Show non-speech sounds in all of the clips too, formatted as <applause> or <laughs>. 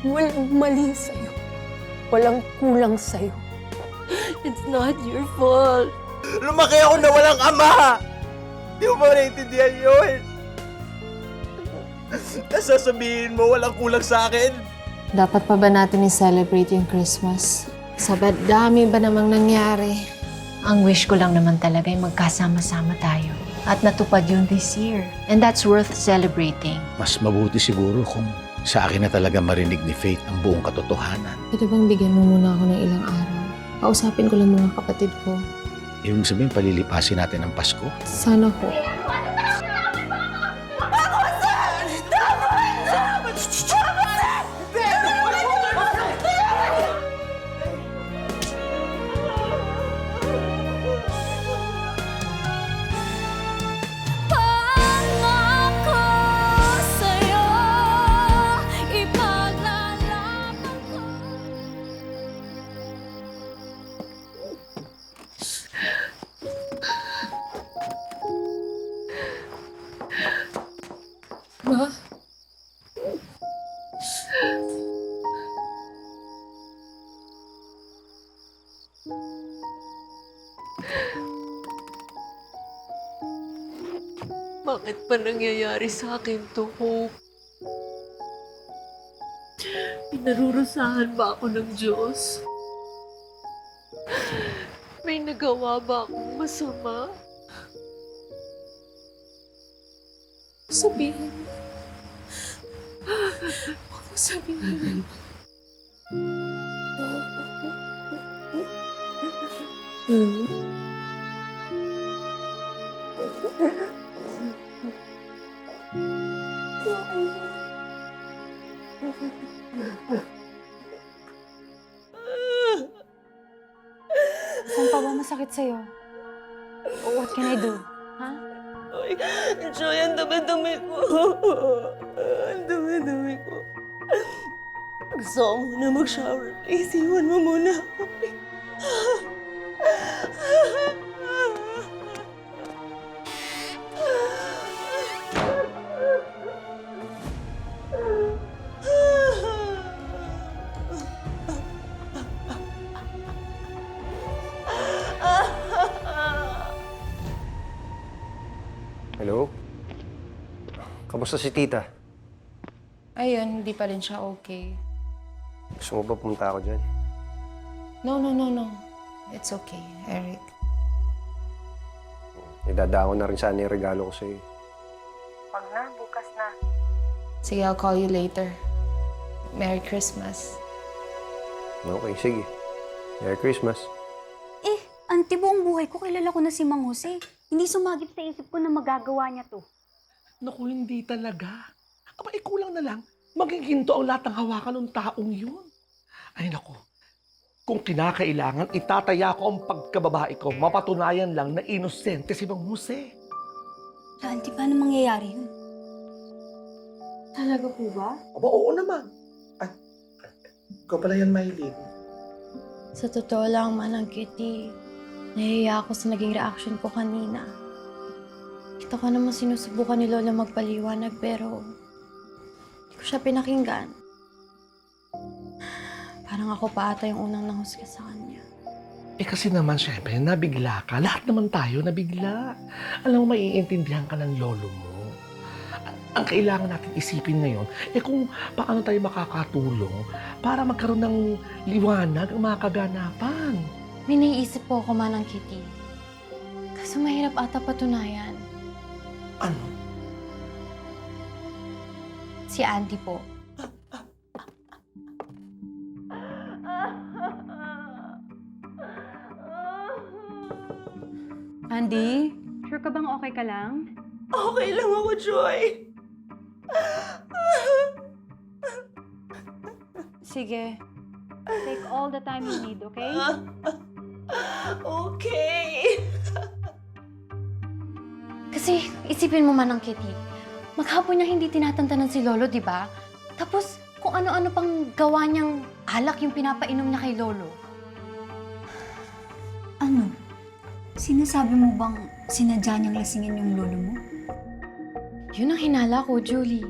Walang mali sa'yo. Walang kulang sa'yo. It's not your fault. Lumaki ako na walang ama! Di mo ba naiintindihan yun? Nasasabihin mo walang kulang sa akin? Dapat pa ba natin i-celebrate yung Christmas? Sa dami ba namang nangyari? Ang wish ko lang naman talaga ay magkasama-sama tayo. At natupad yun this year. And that's worth celebrating. Mas mabuti siguro kung sa akin na talaga marinig ni Faith ang buong katotohanan. Pwede bang bigyan mo muna ako ng ilang araw? Kausapin ko lang mga kapatid ko. Ibig sabihin, palilipasin natin ang Pasko. Sana po. Bakit pa nangyayari sa akin to, Hope? Pinarurusahan ba ako ng Diyos? May nagawa ba akong masama? Sabihin. Huwag mo sabihin. Saan masakit sa'yo? What can I do? Ha? Ay, Joy, ang dumi-dumi ko. Ang dumi-dumi ko. Gusto ko muna mag-shower. Please, iwan mo muna ako. Hello? Kamusta si tita? Ayun, hindi pa rin siya okay. Gusto mo ba pumunta ako dyan? No, no, no, no. It's okay, Eric. Idadaan ko na rin sana yung regalo ko sa'yo. Sige, I'll call you later. Merry Christmas. Okay, sige. Merry Christmas. Eh, auntie, buong buhay ko kilala ko na si Mang Jose. Hindi sumagip sa isip ko na magagawa niya to. Naku, hindi talaga. Aba, eh, kulang na lang. Maging hinto ang lahat ng hawakan ng taong yun. Ay, naku. Kung kinakailangan, itataya ko ang pagkababae ko. Mapatunayan lang na inosente si Mang Jose. Auntie, paano mangyayari yun? Talaga po ba? Aba, oo naman. Ay, ikaw pala yan, Maylin. Sa totoo lang, Manang Kitty, nahihiya ako sa naging reaction ko kanina. Kita ko naman sinusubukan ni Lola magpaliwanag pero hindi ko siya pinakinggan. Parang ako pa ata yung unang nahusga sa kanya. Eh kasi naman, syempre, nabigla ka. Lahat naman tayo nabigla. Alam mo, maiintindihan ka ng lolo mo. Ang kailangan natin isipin ngayon, eh kung paano tayo makakatulong para magkaroon ng liwanag ang mga kaganapan. May naiisip po ako, Manang Kitty. Kaso mahirap ata patunayan. Ano? Si Auntie po. Andy, sure ka bang okay ka lang? Okay lang ako, Joy. Sige. Take all the time you need, okay? <laughs> Okay. <laughs> Kasi isipin mo Manang Kitty, maghapon niya hindi tinatantanan si Lolo, di ba? Tapos kung ano-ano pang gawa niyang alak yung pinapainom niya kay Lolo. Ano? Sinasabi mo bang sinadya niyang lasingin yung lolo mo? Yun ang hinala ko, Julie.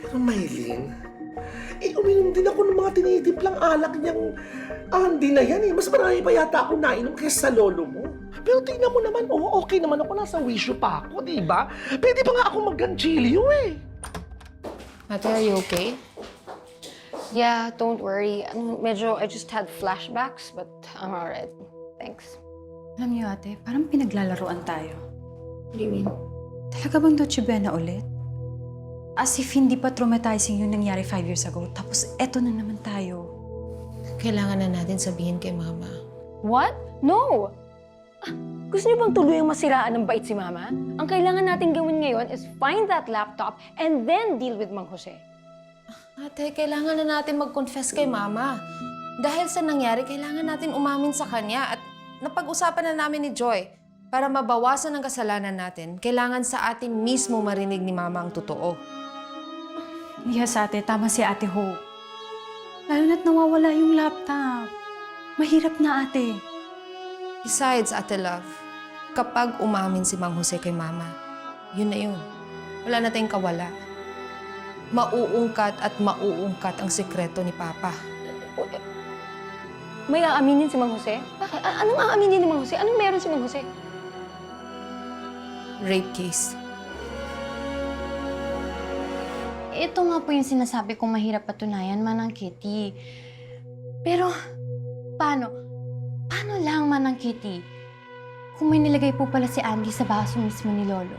Pero Maylin, eh uminom din ako ng mga tinitimplang alak niyang Andy na yan eh. Mas marami pa yata ako nainom kaysa sa lolo mo. Pero tingnan mo naman, oh, okay naman ako. Nasa wisyo pa ako, di ba? Pwede pa nga ako mag-ganchilyo eh. Ate, are you okay? Yeah, don't worry. Ano, medyo, I just had flashbacks, but I'm alright. Thanks. Alam niyo ate, parang pinaglalaroan tayo. What do you mean? Talaga bang Noche Buena ulit? As if hindi pa traumatizing yung nangyari five years ago. Tapos eto na naman tayo. Kailangan na natin sabihin kay Mama. What? No! Ah, gusto niyo bang tuluyang masiraan ng bait si Mama? Ang kailangan natin gawin ngayon is find that laptop and then deal with Mang Jose. Ate, kailangan na natin mag-confess kay Mama. Dahil sa nangyari, kailangan natin umamin sa kanya at napag-usapan na namin ni Joy. Para mabawasan ang kasalanan natin, kailangan sa atin mismo marinig ni Mama ang totoo. Yes ate, tama si ate Hope. Lalo na't nawawala yung laptop. Mahirap na ate. Besides, Ate Love, kapag umamin si Mang Jose kay Mama, yun na yun. Wala na tayong kawala. Mauungkat at mauungkat ang sekreto ni Papa. May aaminin si Mang Jose? Bakit? A- anong aaminin ni Mang Jose? Anong meron si Mang Jose? Rape case. Ito nga po yung sinasabi kong mahirap patunayan, Manang Kitty. Pero, paano? Paano lang, Manang Kitty? Kung may nilagay po pala si Andy sa baso mismo ni Lolo.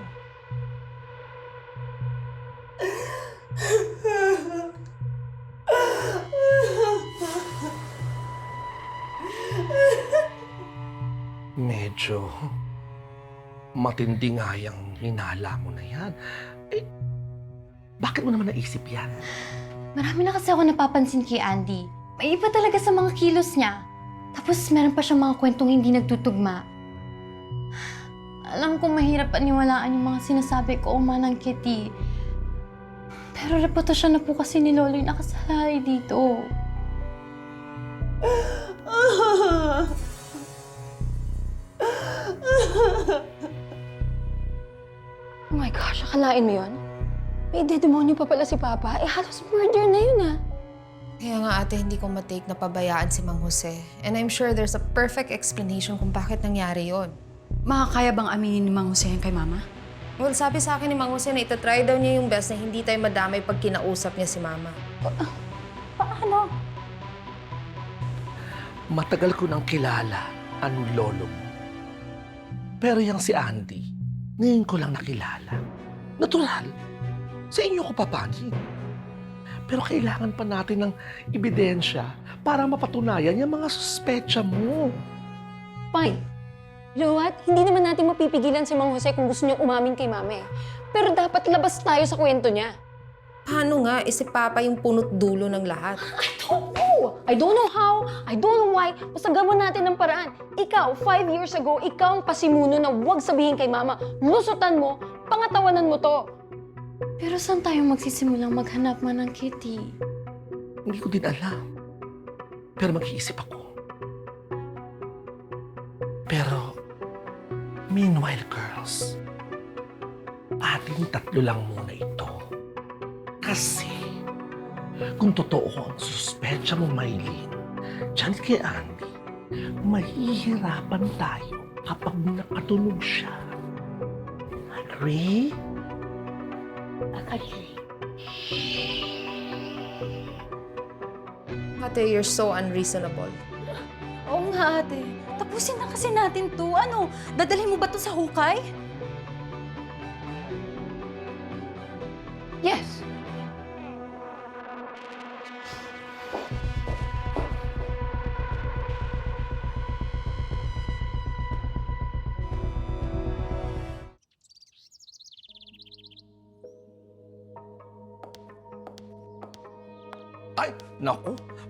Medyo matindi nga yung hinala mo na yan. Eh, bakit mo naman naisip yan? Marami na kasi ako napapansin kay Andy. May iba talaga sa mga kilos niya. Tapos meron pa siyang mga kwentong hindi nagtutugma. Alam ko mahirap paniwalaan yung mga sinasabi ko, Manang Kitty. Pero reputasyon na po kasi ni Lolo yung nakasalay dito. Oh my gosh, akalain mo yun? May dedemonyo pa pala si Papa. Eh, halos murder na yun ah. Kaya nga ate, hindi ko matake na pabayaan si Mang Jose. And I'm sure there's a perfect explanation kung bakit nangyari yon. Makakaya bang aminin ni Mang Jose yan kay Mama? Well, sabi sa akin ni Mang Jose na itatry daw niya yung best na hindi tayo madamay pag kinausap niya si Mama. Paano? Matagal ko nang kilala ang lolo mo. Pero yung si Andy, ngayon ko lang nakilala. Natural. Sa inyo ko papanin. Pero kailangan pa natin ng ebidensya para mapatunayan yung mga suspecha mo. Fine. You know what? Hindi naman natin mapipigilan si Mang Jose kung gusto niya umamin kay Mama eh. Pero dapat labas tayo sa kwento niya. Paano nga, eh, si Papa yung punot dulo ng lahat. I don't know! I don't know how, I don't know why. Basta gawin natin ng paraan. Ikaw, five years ago, ikaw ang pasimuno na huwag sabihin kay Mama. Lusutan mo, pangatawanan mo to. Pero saan tayo magsisimulang maghanap, Manang Kitty? Hindi ko din alam. Pero mag-iisip ako. Pero, meanwhile, girls, ating tatlo lang muna ito. Kasi, kung totoo ang suspecha mo, Maylin, dyan kay Andy, mahihirapan tayo kapag nakatunog siya. Agree? Ate, you're so unreasonable. <gasps> Oo nga ate. Tapusin na kasi natin to. Ano, dadalhin mo ba to sa hukay?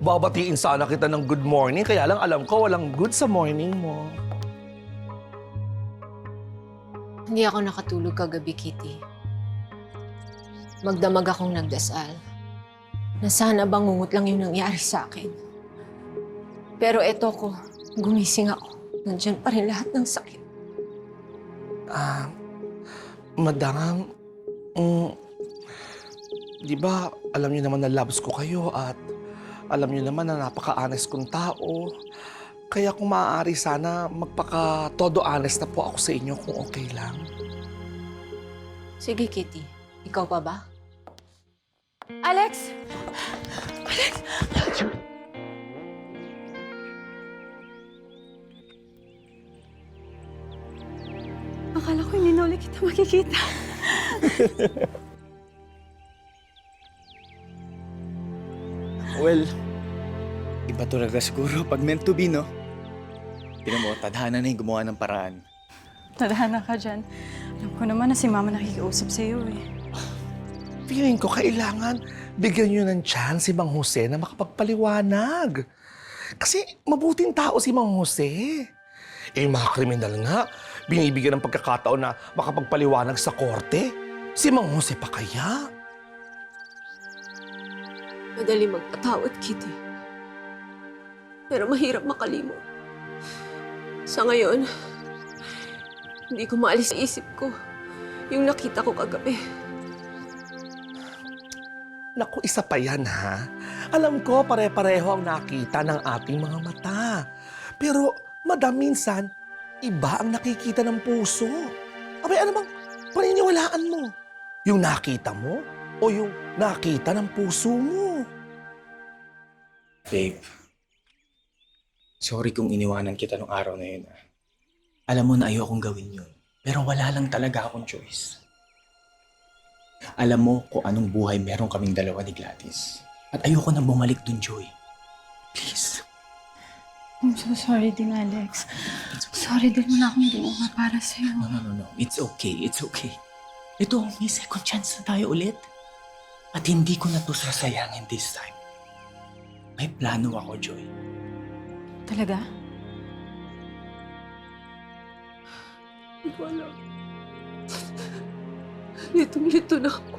Babatiin sana kita ng good morning, kaya lang alam ko walang good sa morning mo. Hindi ako nakatulog kagabi, Kitty. Magdamag akong nagdasal. Na sana bangungot lang yung nangyari sa akin. Pero eto ko, gumising ako. Nandiyan pa rin lahat ng sakit. Ah, madam, mm, di ba, alam niyo naman na loves ko kayo at alam niyo naman na napaka-honest kong tao. Kaya kung maaari sana magpaka-todo honest na po ako sa inyo kung okay lang. Sige, Kitty. Ikaw pa ba? Alex! Akala ko hindi na ulit kita makikita. <laughs> Well, iba talaga siguro pag meant to be, no? Tingnan mo, tadhana na yung gumawa ng paraan. Tadhana ka dyan. Alam ko naman na si Mama nakikiusap sa'yo eh. Feeling ko kailangan bigyan niyo ng chance si Mang Jose na makapagpaliwanag. Kasi mabuting tao si Mang Jose. Eh, yung mga kriminal nga, binibigyan ng pagkakataon na makapagpaliwanag sa korte. Si Mang Jose pa kaya? Madali magpatawad, Kitty. Pero mahirap makalimot. Sa ngayon, hindi ko maalis sa isip ko yung nakita ko kagabi. Naku, isa pa yan ha. Alam ko pare-pareho ang nakita ng ating mga mata. Pero madam minsan, iba ang nakikita ng puso. Abay, ano bang paniniwalaan mo? Yung nakita mo o yung nakita ng puso mo? Babe, sorry kung iniwanan kita nung araw na yun. ah. Alam mo na ayokong gawin yun. Pero wala lang talaga akong choice. Alam mo kung anong buhay meron kaming dalawa ni Gladys. At ayoko na bumalik dun, Joy. Please. I'm so sorry din, Alex. Sorry din wala akong ginawa para sa'yo. No, no, no, no. It's okay. It's okay. Ito, may second chance na tayo ulit. At hindi ko na to sasayangin this time. May plano ako, Joy. Talaga? Hindi ko alam. Litong-lito na ako.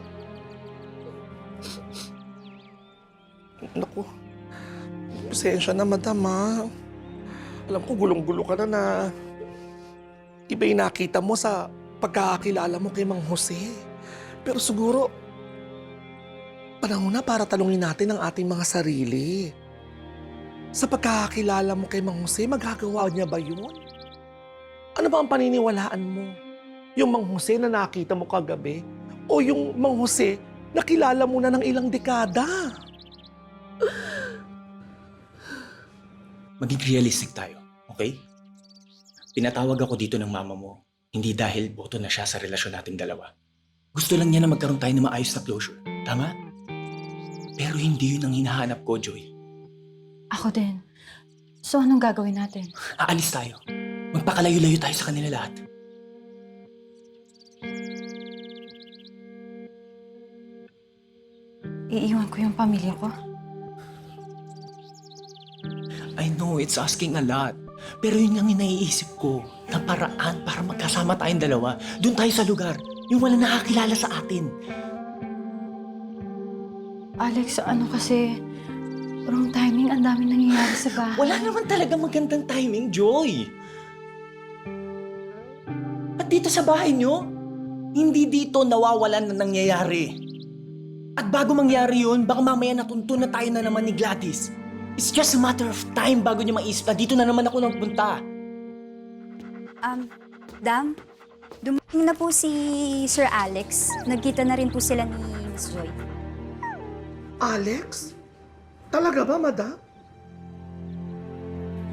Naku, pasensya na madam ha. Alam ko gulong-gulo ka na na iba yung nakita mo sa pagkakakilala mo kay Mang Jose. Pero siguro, panahon na para talungin natin ang ating mga sarili. Sa pagkakakilala mo kay Mang Jose, magagawa niya ba yun? Ano ba ang paniniwalaan mo? Yung Mang Jose na nakita mo kagabi? O yung Mang Jose na kilala mo na ng ilang dekada? <sighs> Maging realistic tayo, okay? Pinatawag ako dito ng mama mo, hindi dahil boto na siya sa relasyon nating dalawa. Gusto lang niya na magkaroon tayo ng maayos na closure. Tama? Pero hindi yun ang hinahanap ko, Joy. Ako din. So anong gagawin natin? Aalis tayo. Magpakalayo-layo tayo sa kanila lahat. Iiwan ko yung pamilya ko? I know, it's asking a lot. Pero yun ang naiisip ko, na paraan para magkasama tayong dalawa. Doon tayo sa lugar, yung wala nakakilala sa atin. Alex, ano kasi... Wrong timing, ang dami nangyayari sa bahay. Wala naman talaga magandang timing, Joy. At dito sa bahay nyo, hindi dito nawawalan na nangyayari. At bago mangyari yun, baka mamaya natuntun na tayo na naman ni Gladys. It's just a matter of time bago niya maisip na dito na naman ako nagpunta. Um, Dam, dumating na po si Sir Alex. Nagkita na rin po sila ni Miss Joy. Alex? Talaga ba, madam?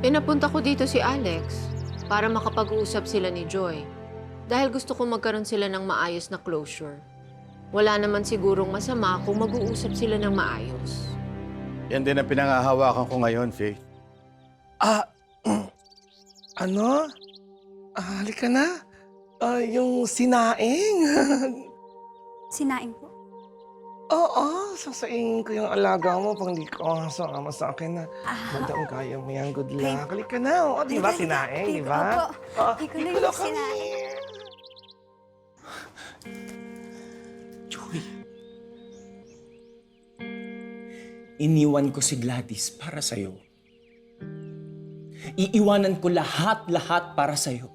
Pinapunta ko dito si Alex para makapag-uusap sila ni Joy. Dahil gusto ko magkaroon sila ng maayos na closure. Wala naman sigurong masama kung mag-uusap sila ng maayos. Yan din ang pinangahawakan ko ngayon, Faith. Ah, <clears throat> ano? Ah, halika na. Ah, yung sinaing. <laughs> Sinaing po. Oo, sasaingin ko yung alaga mo pang di ka sama sa akin na. Madam, kaya mo yan. Good luck. Halika na. O, di ba? Sinaing, di ba? Opo. Ah, Ikaw na yung sinaing. Joy. Iniwan ko si Gladys para sa'yo. Iiwanan ko lahat-lahat para sa'yo.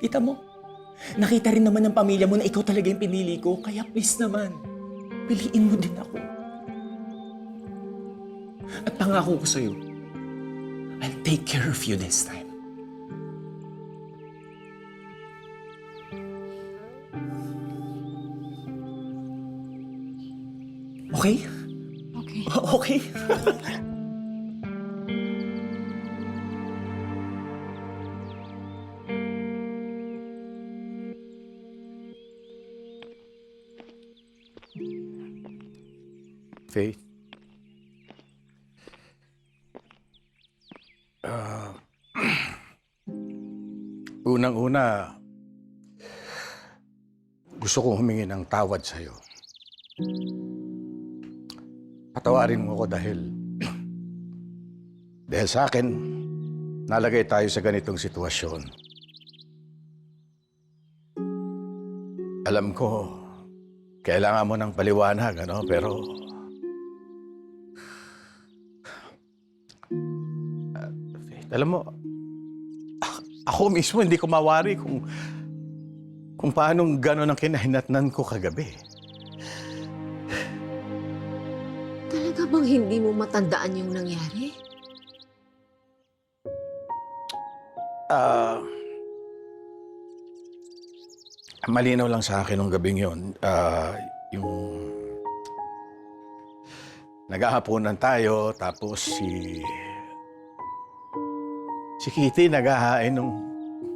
Kita mo, Nakita rin naman ng pamilya mo na ikaw talaga yung pinili ko, kaya please naman, piliin mo din ako. At pangako ko sa'yo, I'll take care of you this time. Okay? Okay. <laughs> Okay? <laughs> Faith? Ah, <clears throat> Unang-una, gusto kong humingi ng tawad sa'yo. Patawarin mo ako dahil <clears throat> dahil sa akin, nalagay tayo sa ganitong sitwasyon. Alam ko, kailangan mo ng paliwanag, ano? Pero alam mo, ako mismo hindi ko mawari kung kung paano gano'n ang kinahinatnan ko kagabi. Talaga bang hindi mo matandaan yung nangyari? Ah, malinaw lang sa akin nung gabing yun, ah, yung naghahaponan tayo, tapos si si Kitty naghahain nung,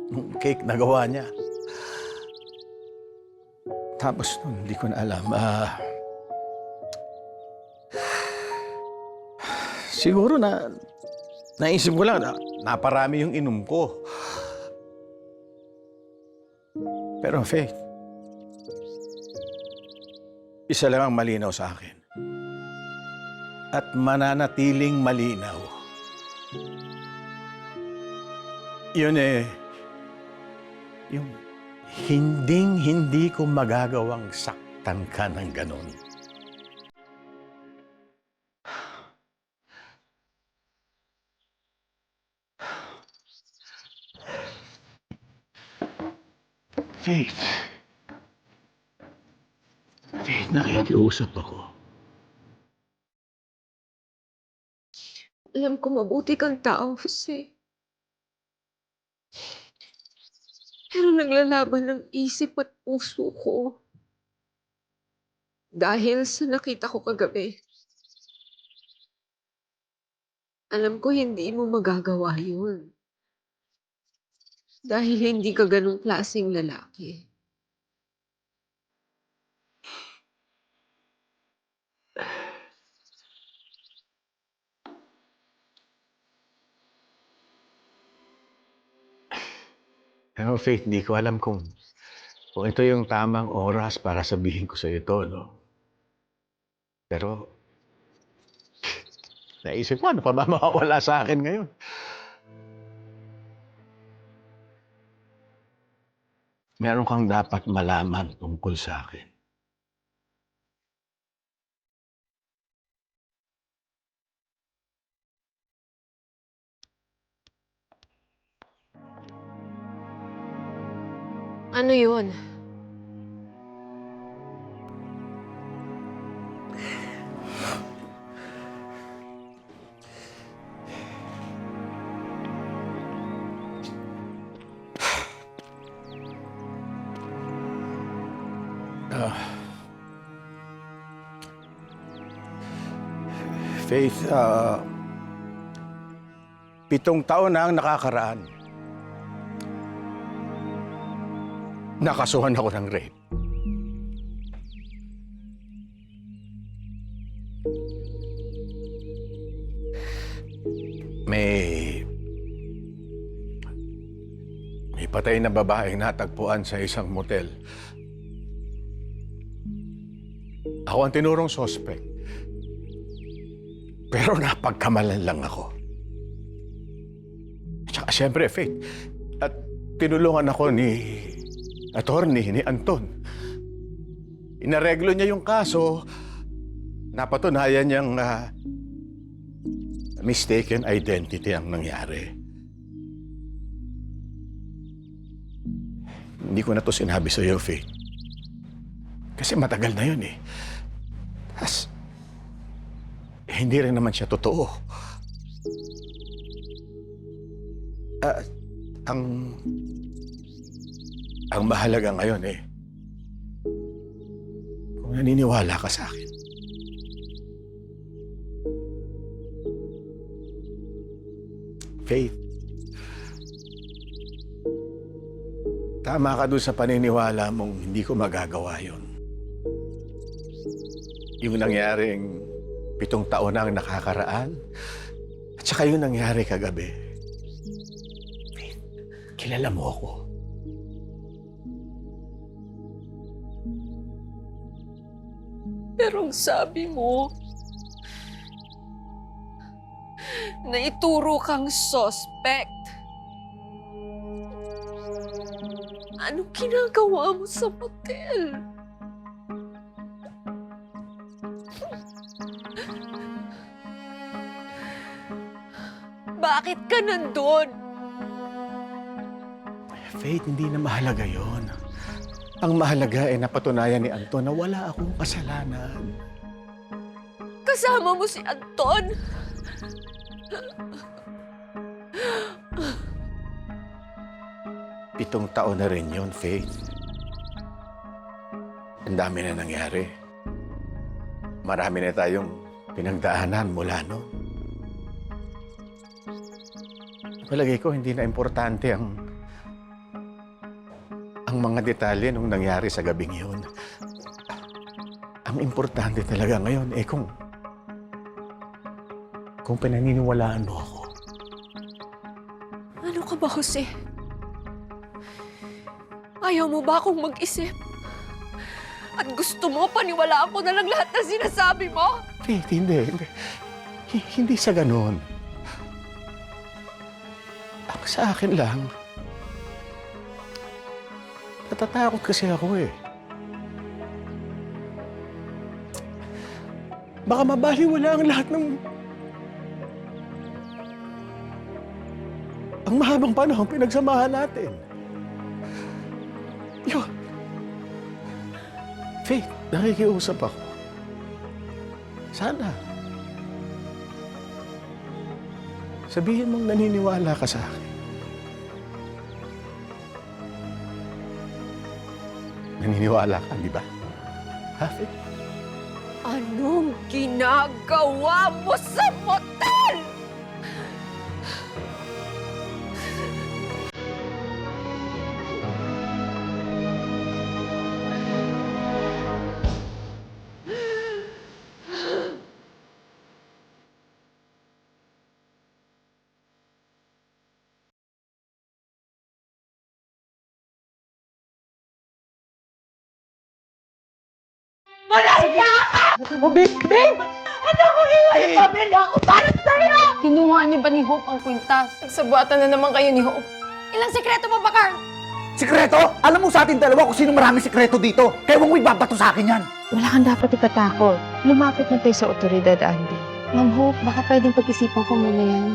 nung cake na gawa niya. Tapos nun, hindi ko na alam. Ah, siguro na naisip ko lang na naparami yung inom ko. Pero Faith, isa lang ang malinaw sa akin. At mananatiling malinaw. Yun eh, yung hinding-hindi ko magagawang saktan ka ng ganon. Faith. Faith, nakikiusap ako. Alam ko mabuti kang tao, Jose. Pero naglalaban ng isip at puso ko. Dahil sa nakita ko kagabi. Alam ko hindi mo magagawa yun. Dahil hindi ka ganong klaseng lalaki. Pero Faith, hindi ko alam kung, kung ito yung tamang oras para sabihin ko sa ito, no? Pero, <laughs> naisip ko, ano pa ba mawawala sa akin ngayon? Meron kang dapat malaman tungkol sa akin. Ano yun? Faith, ah, pitong taon na ang nakakaraan. Nakasuhan ako ng rape. May... May patay na babaeng natagpuan sa isang motel. Ako ang tinurong suspect. Pero napagkamalan lang ako. Tsaka siyempre, Faith, at tinulungan ako ni attorney, ni Anton. Inareglo niya yung kaso, napatunayan niyang ah, mistaken identity ang nangyari. Hindi ko na to sinabi sa iyo, Faith. Kasi matagal na yun eh. Tas, eh, hindi rin naman siya totoo. Ah, ang ang mahalaga ngayon eh, kung naniniwala ka sa akin. Faith, tama ka doon sa paniniwala mong hindi ko magagawa yon. Yung nangyaring pitong taon na ang nakakaraan, at saka yung nangyari kagabi. Faith, kilala mo ako. Ang sabi mo, na ituro kang suspect. Anong ginagawa mo sa motel? Bakit ka nandun? Faith, hindi na mahalaga yon. Ang mahalaga ay napatunayan ni Anton na wala akong kasalanan. Kasama mo si Anton? Pitong taon na rin yon, Faith. Ang dami na nangyari. Marami na tayong pinagdaanan mula noon. Palagay ko, hindi na importante ang ang mga detalye nung nangyari sa gabing yun. Ang importante talaga ngayon eh kung kung pinaniniwalaan mo ako. Ano ka ba, Jose? Ayaw mo ba akong mag-isip? At gusto mo paniwalaan ko na lang lahat ng sinasabi mo? Faith, hindi, hindi. Hi- Hindi sa ganun. Ang sa akin lang, natatakot kasi ako eh. Baka mabaliwala ang lahat ng... ang mahabang panahon pinagsamahan natin. Yun. Faith, nakikiusap ako. Sana. Sabihin mong naniniwala ka sa akin. Naniniwala ka, di ba? Ha, Faith? Anong ginagawa mo sa motel? Kinuha niyo ba ni Hope ang kwintas? Nagsabuatan na naman kayo ni Hope. Ilang sekreto mo ba, Carl? Sikreto? Alam mo sa ating dalawa kung sino maraming sikreto dito. Kaya huwag mo ibabato sa akin yan. Wala kang dapat ikatakot. Lumapit na tayo sa otoridad, Andy. Ma'am Hope, baka pwedeng pag-isipan ko muna yan.